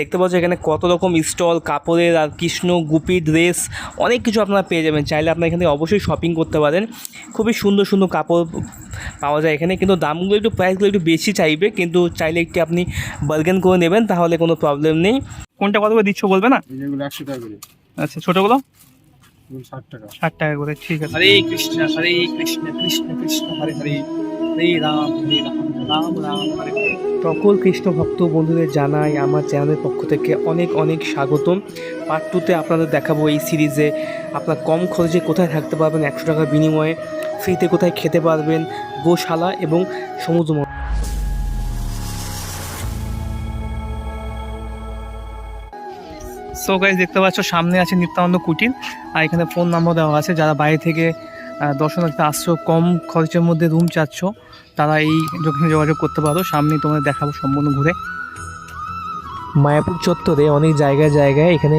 দেখতে পাচ্ছ এখানে কত রকম স্টল কাপড়ের আর কৃষ্ণ গুপি ড্রেস অনেক কিছু আপনারা পেয়ে যাবেন। চাইলে আপনারা এখানে অবশ্যই শপিং করতে পারেন। খুবই সুন্দর সুন্দর কাপড় পাওয়া যায় এখানে। কিন্তু দামগুলো একটু প্রাইসগুলো একটু বেশি চাইবে। কিন্তু চাইলে একটু আপনি বার্গেন করে নেবেন তাহলে কোনো প্রবলেম নেই। কোনটা কত করে দিচ্ছ বলবে না? একশো টাকা করে। আচ্ছা ছোটোগুলো? ষাট টাকা। ষাট টাকা করে ঠিক আছে। হরে কৃষ্ণ হরে কৃষ্ণ কৃষ্ণ কৃষ্ণ হরে হরে। রাম রাম রাম সকল কৃষ্ণ ভক্ত বন্ধুদের জানাই আমার চ্যানেলের পক্ষ থেকে অনেক অনেক স্বাগতম। পার্ট টুতে আপনাদের দেখাবো এই সিরিজে আপনার কম খরচে কোথায় থাকতে পারবেন একশো টাকার বিনিময়ে ফ্রিতে কোথায় খেতে পারবেন, গোশালা এবং সমুদ্র সো গাইজ দেখতে পাচ্ছ সামনে আছে নিত্যানন্দ কুটির, আর এখানে ফোন নাম্বার দেওয়া আছে। যারা বাইরে থেকে দর্শনার্থী আসছো কম খরচের মধ্যে রুম চাচ্ছ তারা এই যখন যোগাযোগ করতে পারো। সামনে তোমাদের দেখাবো সম্পূর্ণ ঘুরে। মায়াপুর চত্বরে অনেক জায়গায় জায়গায় এখানে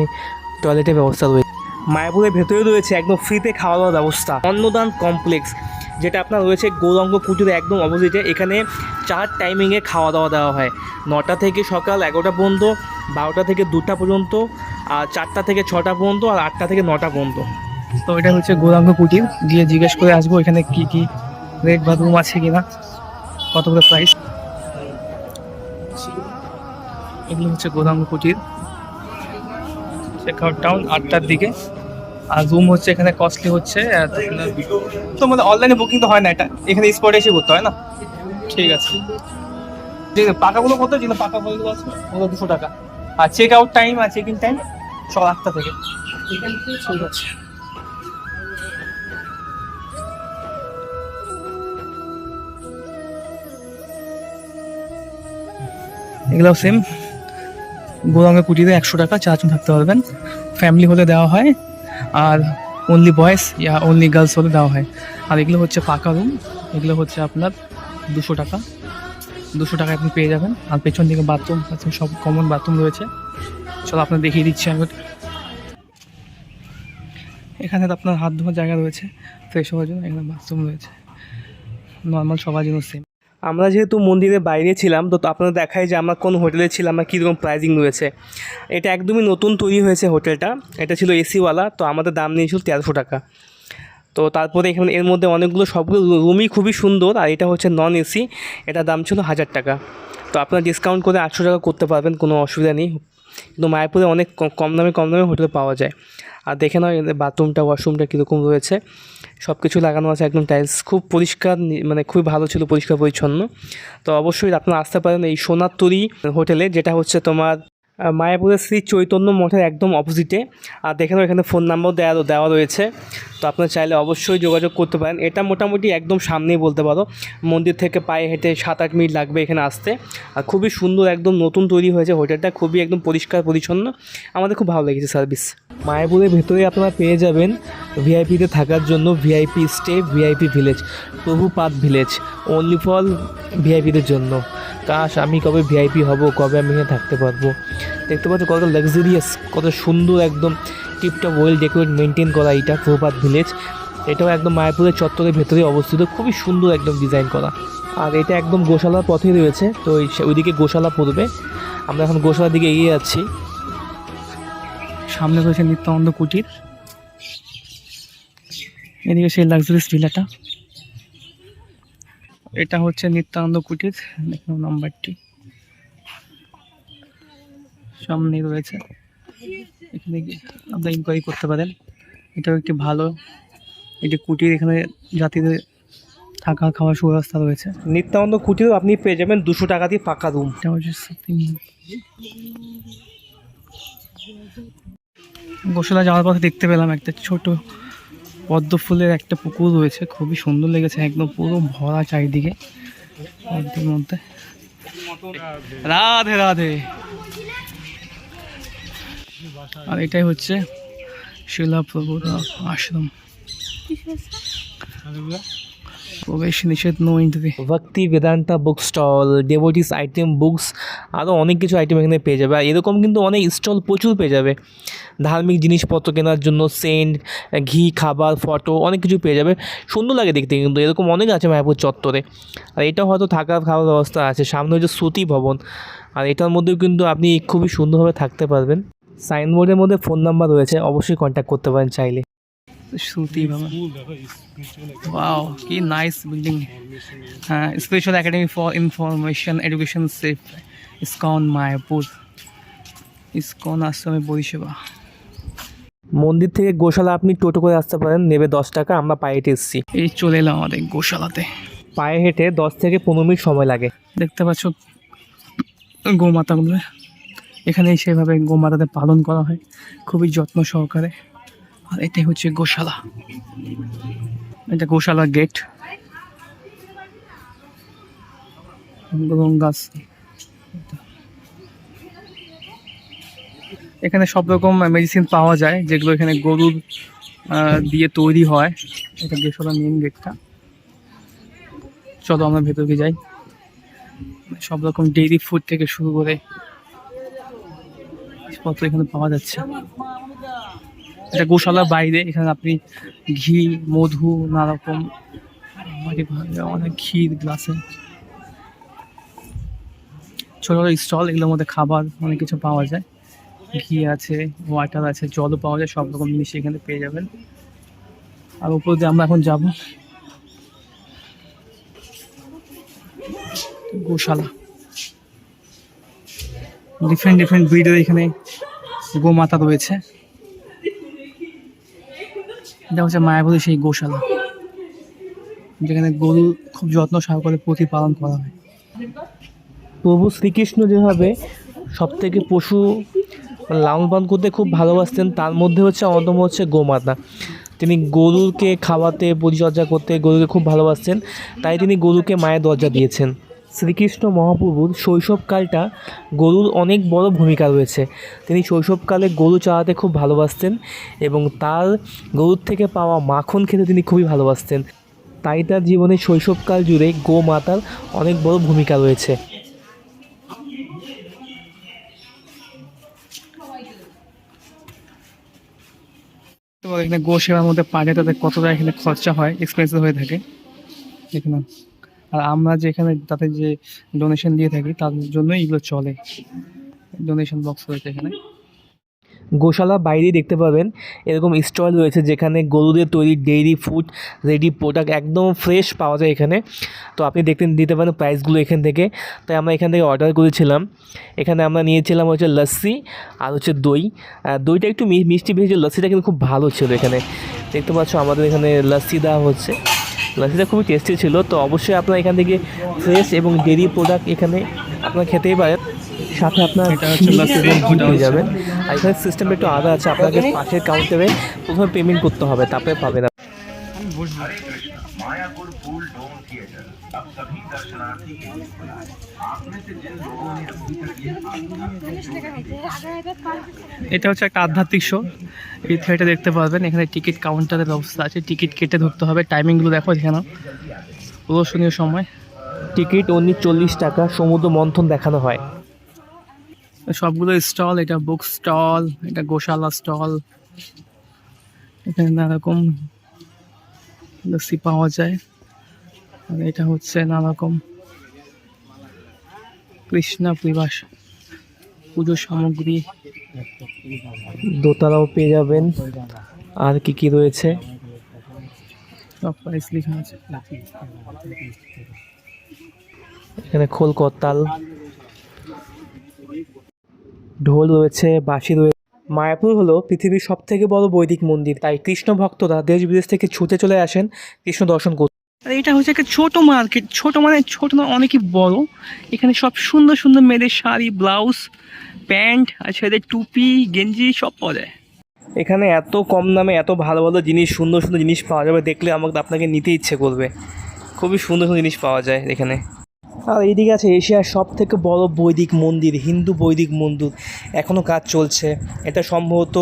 টয়লেটের ব্যবস্থা রয়েছে মায়াপুরের ভেতরে রয়েছে একদম ফ্রিতে খাওয়া দাওয়ার ব্যবস্থা। অন্নদান কমপ্লেক্স যেটা আপনার রয়েছে গৌরঙ্গ কুটির একদম অপোজিটে এখানে চার টাইমিংয়ে খাওয়া দাওয়া দেওয়া হয়। নটা থেকে সকাল এগারোটা পর্যন্ত বারোটা থেকে দুটা পর্যন্ত আর চারটা থেকে ছটা পর্যন্ত আর আটটা থেকে নটা পর্যন্ত। তো এটা হচ্ছে গৌরাঙ্গ কুটির। গিয়ে জিজ্ঞেস করে আসব এখানে কি কি রেট বা রুম আছে কিনা কত করে প্রাইস এগুলো হচ্ছে গৌরাঙ্গ কুটির। চেক আউট টাউন আটটার দিকে। আর রুম হচ্ছে এখানে কস্টলি হচ্ছে তো মানে অনলাইনে বুকিং তো হয় না এটা। এখানে স্পটে এসে করতে হয় না? ঠিক আছে। যে পাকাগুলো কত? যেগুলো পাকা বইগুলো আছে, ওগুলো দুশো টাকা। আর চেক আউট টাইম আর চেক ইন টাইম সকাল আটটা থেকে। ঠিক আছে। এগুলো সেম গৌরাঙ্গের কুটিতে একশো টাকা, চারজন থাকতে পারবেন। ফ্যামিলি হলে দেওয়া হয়। আর অনলি বয়েজ ইয়া অনলি গার্লস হলে দেওয়া হয়। আর এগুলো হচ্ছে পাকা রুম এগুলো হচ্ছে আপনার দুশো টাকা। দুশো টাকা আপনি পেয়ে যাবেন। আর পেছন দিকে বাথরুম বাথরুম সব কমন বাথরুম রয়েছে। চলো আপনার দেখিয়ে দিচ্ছি আমি। এখানে তো আপনার হাত ধোয়ার জায়গা রয়েছে। ফ্রেশ হওয়ার জন্য এখানে বাথরুম রয়েছে। নর্মাল সবার জন্য সেম আমরা যেহেতু মন্দিরের বাইরে ছিলাম, তো আপনারা দেখায় যে আমরা কোন হোটেলে ছিলাম আর কীরকম প্রাইজিং রয়েছে। এটা একদমই নতুন তৈরি হয়েছে হোটেলটা। এটা ছিল এসিওয়ালা, তো আমাদের দাম নিয়েছিল তেরোশো টাকা। তো তারপরে এখানে এর মধ্যে অনেকগুলো, সবগুলো রুমই খুবই সুন্দর, আর এটা হচ্ছে নন এসি এটা দাম ছিল হাজার টাকা। তো আপনারা ডিসকাউন্ট করে আটশো টাকা করতে পারবেন, কোনো অসুবিধা নেই। কিন্তু মায়াপুরে অনেক কম দামে কম দামে হোটেল পাওয়া যায়। আর দেখে নাও বাথরুমটা, ওয়াশরুমটা কীরকম রয়েছে। সব কিছু লাগানো আছে একদম টাইলস। খুব পরিষ্কার মানে খুবই ভালো ছিল, পরিষ্কার পরিচ্ছন্ন। তো অবশ্যই আপনারা আসতে পারেন এই সোনার তরি হোটেলে, যেটা হচ্ছে তোমার মায়াপুরের শ্রী চৈতন্য মঠের একদম অপোজিটে আর দেখে নাও, এখানে ফোন নাম্বার দেওয়া দেওয়া রয়েছে। তো আপনারা চাইলে অবশ্যই যোগাযোগ করতে পারেন। এটা মোটামুটি একদম সামনেই বলতে পারো। মন্দির থেকে পায়ে হেঁটে সাত আট মিনিট লাগবে এখানে আসতে। আর খুবই সুন্দর একদম নতুন তৈরি হয়েছে হোটেলটা। খুবই একদম পরিষ্কার, পরিচ্ছন্ন। আমাদের খুব ভালো লেগেছে সার্ভিস মায়াপুরের ভেতরে আপনারা পেয়ে যাবেন ভিআইপিতে থাকার জন্য VIP stay VIP village Prabhupada village only for ভিআইপিদের জন্য। কাশ, আমি কবে ভিআইপি হব, কবে আমি এখানে থাকতে পারব? দেখতে পাচ্ছ কত লাক্সারিয়াস কত সুন্দর একদম টিপটপ ওয়েল ডেকোরেট মেনটেন করা এটা প্রভুপাত ভিলেজ এটাও একদম মায়াপুরের চত্বরের ভেতরে অবস্থিত। খুবই সুন্দর একদম ডিজাইন করা। আর এটা একদম গোশালার পথেই রয়েছে, তো ওইদিকে গোশালা পড়বে। আমরা এখন গোশালার দিকে এগিয়ে যাচ্ছি। সামনে রয়েছে নিত্যানন্দ কুটির। এদিকে সেই লাক্সারিয়াস ভিলাটা এটা হচ্ছে নিত্যানন্দ কুটির দেখুন নাম্বারটি। সামনেই রয়েছে। এখানে আপনারা ইনকোয়ারি করতে পারেন। এটাও একটি ভালো একটি কুটির। এখানে জাতিদের থাকা খাওয়ার সুব্যবস্থা রয়েছে। নিত্যানন্দ কুটিরও আপনি পেয়ে যাবেন দুশো টাকা দিয়ে পাকা রুম। এটা হচ্ছে গোসলা যাওয়ার পথে দেখতে পেলাম একটা ছোট পদ্ম ফুলের একটা পুকুর রয়েছে, খুবই সুন্দর লেগেছে, একদম পুরো ভরা চারিদিকে পদ্মের মধ্যে। রাধে রাধে। আর এটাই হচ্ছে শিলাপ্রভুর আশ্রম। প্রবেশ নিষেধ no entry Bhaktivedanta book stall devotees item books আরও অনেক কিছু আইটেম এখানে পেয়ে যাবে। আর এরকম কিন্তু অনেক স্টল প্রচুর পেয়ে যাবে। ধার্মিক জিনিসপত্র কেনার জন্য সেন্ট ঘি, খাবার ফটো অনেক কিছু পেয়ে যাবে। সুন্দর লাগে দেখতে কিন্তু, এরকম অনেক আছে মায়াপুর চত্বরে। আর এটা হয়তো থাকার খাওয়ার ব্যবস্থা আছে। সামনে হচ্ছে শ্রুতি ভবন। আর এটার মধ্যেও কিন্তু আপনি খুবই সুন্দরভাবে থাকতে পারবেন। সাইনবোর্ডের মধ্যে ফোন নাম্বার রয়েছে, অবশ্যই কন্ট্যাক্ট করতে পারেন চাইলে। শ্রুতি বাবা ওয়াও কি নাইস বিল্ডিং হ্যাঁ special academy for information education safe ISKCON Mayapur ISKCON আশ্রমে পরিষেবা মন্দির থেকে গোশালা আপনি টোটো করে আসতে পারেন নেবে দশ টাকা আমরা পায়ে হেঁটে এসেছি। এই চলে এলাম আমাদের গোশালাতে। পায়ে হেঁটে দশ থেকে পনেরো মিনিট সময় লাগে। দেখতে পাচ্ছ গোমাতাগুলো এখানে সেভাবে গোমাতাদের পালন করা হয় খুবই যত্ন সহকারে। আর এটাই হচ্ছে গোশালা। এটা গোশালা গেট গাছ এখানে সব রকম মেডিসিন পাওয়া যায়, যেগুলো এখানে গরুর দিয়ে তৈরি হয়। এটা গোশালা মেন গেটটা চলো আমরা ভেতরে যাই। সব রকম ডেইরি ফুড থেকে শুরু করে জিনিসপত্র এখানে পাওয়া যাচ্ছে। এটা গোশালার বাইরে, এখানে আপনি ঘি, মধু নানা রকম অনেক ভালো- অনেক ক্ষীর, গ্লাসে। ছোটো ছোটো স্টল, এগুলোর মধ্যে খাবার অনেক কিছু পাওয়া যায়। ঘি আছে, ওয়াটার আছে, জলও পাওয়া যায়, সব রকম জিনিস এখানে পেয়ে যাবেন। আর উপর দিয়ে আমরা এখন যাব। গোশালা। ডিফারেন্ট ডিফারেন্ট ব্রিডের এখানে গোমাতা রয়েছে। এটা হচ্ছে মায়াবতী সেই গোশালা, যেখানে গরু খুব যত্ন সহকারে প্রতিপালন করা হয়। প্রভু শ্রীকৃষ্ণ যেভাবে সব থেকে পশু লালন পালন করতে খুব ভালোবাসতেন, তার মধ্যে হচ্ছে অন্যতম হচ্ছে গোমাতা। তিনি গরুকে খাওয়াতে, পরিচর্যা করতে গরুকে খুব ভালোবাসতেন, তাই তিনি গরুকে মায়ের দরজা দিয়েছেন। শ্রীকৃষ্ণ মহাপ্রভুর শৈশবকালটা গরুর অনেক বড় ভূমিকা রয়েছে। তিনি শৈশবকালে গরু চালাতে খুব ভালোবাসতেন এবং তার গরুর থেকে পাওয়া মাখন খেতে তিনি খুবই ভালোবাসতেন। তাই তার জীবনে শৈশবকাল জুড়ে গোমাতার অনেক বড় ভূমিকা রয়েছে। গো সেবার মধ্যে পারে তাদের কতটা এখানে খরচা হয়? এক্সপেন্সিভ হয়ে থাকে। এখানে আর আমরা যে এখানে তাদের যে ডোনেশন দিয়ে থাকি তাদের জন্যই এগুলো চলে। ডোনেশন বক্স রয়েছে এখানে। গোশালা বাইরে দেখতে পাবেন, এরকম স্টল রয়েছে যেখানে গরুদের তৈরি ডেইরি ফুড রেডি প্রোডাক্ট একদম ফ্রেশ পাওয়া যায় এখানে। তো আপনি দেখতে দিতে পারেন প্রাইসগুলো এখান থেকে। তাই আমরা এখান থেকে অর্ডার করেছিলাম। এখানে আমরা নিয়েছিলাম হচ্ছে লস্যি আর হচ্ছে দই। দইটা একটু মিষ্টি বেশি লস্যিটা কিন্তু খুব ভালো ছিল এখানে। দেখতে পাচ্ছ আমাদের এখানে লস্যি দেওয়া হচ্ছে। লাসিটা খুবই টেস্টি ছিল তো অবশ্যই আপনার এখান থেকে ফ্রেশ এবং ডেরি প্রোডাক্ট এখানে আপনারা খেতেই পারেন। সাথে আপনার হয়ে যাবেন। আর এখানে সিস্টেমটা একটু আলাদা আছে আপনাকে পাশের কাউন্টারে প্রথমে পেমেন্ট করতে হবে তারপরে পাবেন না अब सभी दर्शनार्थी के लिए खुला है आप में से जिन लोगों ने अभी तक ये এটা হচ্ছে একটা আধ্যাত্মিক শো এই থিয়েটার দেখতে পারবেন এখানে টিকিট কাউন্টারের ব্যবস্থা আছে টিকিট কেটে ঢুকতে হবে টাইমিংগুলো দেখো এখানে প্রদর্শনীয় সময় টিকিট অনলি চল্লিশ টাকা সমুদ্র মন্থন দেখানো হয় সবগুলো স্টল এটা বুক স্টল এটা গোশালা স্টল এখানে নানা রকম লস্যি পাওয়া যায় আর এটা হচ্ছে নানা রকম কৃষ্ণা প্রিবাস পুজোর সামগ্রী। দোতলাও পেয়ে যাবেন। আর কি কি রয়েছে? সব প্রাইস লেখা আছে। এখানে খোল করতাল। ঢোল রয়েছে বাঁশি রয়েছে মায়াপুর হলো পৃথিবীর সব থেকে বড় বৈদিক মন্দির। তাই কৃষ্ণ ভক্তরা দেশ বিদেশ থেকে ছুটে চলে আসেন কৃষ্ণ দর্শন করতে। আর এটা হচ্ছে একটা ছোট মার্কেট। ছোট মানে ছোট না, অনেকই বড়। এখানে সব সুন্দর সুন্দর মেয়েদের শাড়ি, ব্লাউজ, প্যান্ট আর ছেলেদের টুপি, গেঞ্জি সব পাওয়া যায়। এখানে এত কম দামে এত ভালো ভালো জিনিস, সুন্দর সুন্দর জিনিস পাওয়া যাবে দেখলে আমাকে আপনাকে নিতে ইচ্ছে করবে। খুবই সুন্দর সুন্দর জিনিস পাওয়া যায় এখানে। আর এইদিকে আছে এশিয়ার সব থেকে বড় বৈদিক মন্দির, হিন্দু বৈদিক মন্দির। এখনও কাজ চলছে। এটা সম্ভবত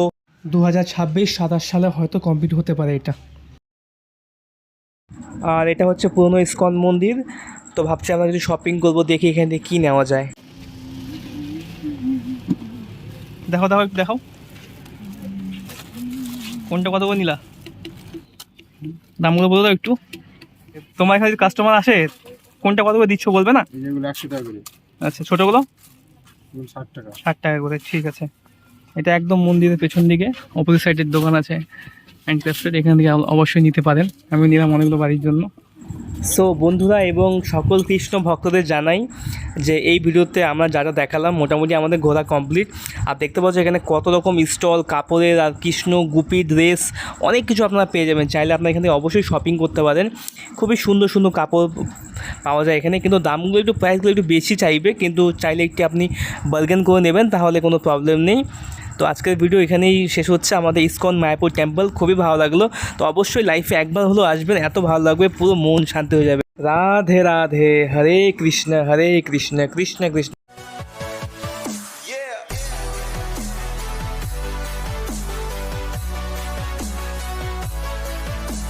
দু হাজার ছাব্বিশ সালে হয়তো কমপ্লিট হতে পারে এটা। আর এটা হচ্ছে পুরনো ইস্কন মন্দির। তো ভাবছি আমরা যদি শপিং করব দেখি এখান থেকে কী নেওয়া যায়। দেখো দেখো একটু দেখো কোনটা কত করে নিলা? দামগুলো বলে দাও একটু। তোমার এখানে কাস্টমার আসে কোনটা কত করে দিচ্ছ বলবে না? একশো টাকা করে। আচ্ছা ছোটোগুলো ষাট টাকা। ষাট টাকা করে ঠিক আছে। এটা একদম মন্দিরের পেছন দিকে অপোজিট সাইডের দোকান আছে। ইন্টারেস্টেড এখান থেকে অবশ্যই নিতে পারেন। আমি নিলাম অনেকগুলো বাড়ির জন্য। সো বন্ধুরা এবং সকল কৃষ্ণ ভক্তদের জানাই যে এই ভিডিওতে আমরা যা যা দেখালাম মোটামুটি আমাদের ঘোরা কমপ্লিট আর দেখতে পাচ্ছ এখানে কত রকম স্টল, কাপড়ের আর কৃষ্ণ গুপি ড্রেস অনেক কিছু আপনারা পেয়ে যাবেন। চাইলে আপনারা এখান থেকে অবশ্যই শপিং করতে পারেন। খুবই সুন্দর সুন্দর কাপড় পাওয়া যায় এখানে। কিন্তু দামগুলো একটু প্রাইসগুলো একটু বেশি চাইবে। কিন্তু চাইলে একটি আপনি বার্গেন করে নেবেন, তাহলে কোনো প্রবলেম নেই। তো আজকের ভিডিও এখানেই শেষ হচ্ছে। আমাদের ইস্কন মায়াপুর টেম্পল খুবই ভালো লাগল। তো অবশ্যই লাইফে একবার হলেও আসবেন, এত ভালো লাগবে, পুরো মন শান্তি হয়ে যাবে। রাধে রাধে, হরে কৃষ্ণ হরে কৃষ্ণ কৃষ্ণ কৃষ্ণ।